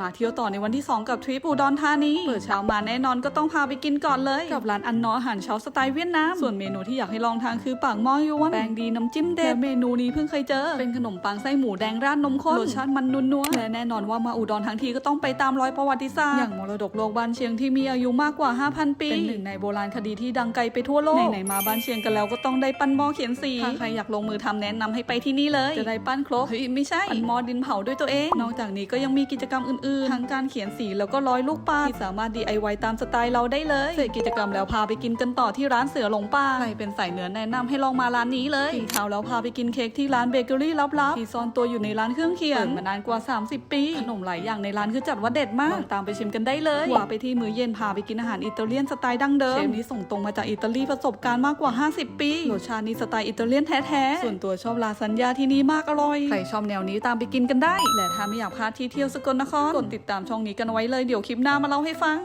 มาเที่ยวต่อในวันที่ 2 กับทริปอุดรธานีเปิดเช้ามาแน่นอนก็ต้องพาไปกินก่อนเลย กับร้านอันนออาหารเช้าสไตล์เวียดนามส่วนเมนูที่อยากให้ลองทานคือปากหม้อยวนแป้งดีน้ำจิ้มเด็ดและเมนูนี้เพิ่งเคยเจอ เป็นขนมปังไส้หมูแดงราดนมข้นรสชาติมันนัวๆและแน่นอนว่ามาอุดรทั้งทีก็ต้องไปตามรอยประวัติศาสตร์อย่างมรดกโลกบ้านเชียงที่มีอายุมากกว่า 5,000 ปี เป็นหนึ่งในโบราณคดีที่ดังไกลไปทั่วโลกไหนๆมาบ้านเชียงกันแล้วก็ต้องได้ปั้นหม้อเขียนสีถ้าใครอยากลงมือทำแนะนำให้ไปที่นี่เลย จะได้ปั้นครกเฮ้ยไม่ใช่ปั้นหม้อดินเผาด้วยตัวเอง นอกจากนี้ก็ยังมีกิจกรรมอื่นๆทั้งการเขียนสีแล้วก็ร้อยลูกปัดที่สามารถ DIY ตามสไตล์เราได้เลยเสร็จกิจกรรมแล้วพาไปกินกันต่อที่ร้านเสือหลงป่าใครเป็นสายเนื้อแนะนำให้ลองมาร้านนี้เลยกินข้าวแล้วพาไปกินเค้กที่ร้านเบเกอรี่ลับๆที่ซ่อนตัวอยู่ในร้านเครื่องเขียนเปิดมานานกว่า 30 ปีขนมหลายอย่างในร้านคือจัดว่าเด็ดมากลองตามไปชิมกันได้เลยว่าไปที่มื้อเย็นพาไปกินอาหารอิตาเลียนสไตล์ดั้งเดิมเชฟนี้ส่งตรงมาจากอิตาลีประสบการณ์มากกว่า 50 ปีรสชาตินี้สไตล์อิตาเลียนแท้ๆส่วนตัวชอบลาซานญ่าที่นี่มากอร่อยใครชอบแนวนี้ตามไปกินกันได้ และถ้าไม่อยากพลาดที่เที่ยวสกลนครกดติดตามช่องนี้กันไว้เลยเดี๋ยวคลิปหน้ามาเล่าให้ฟัง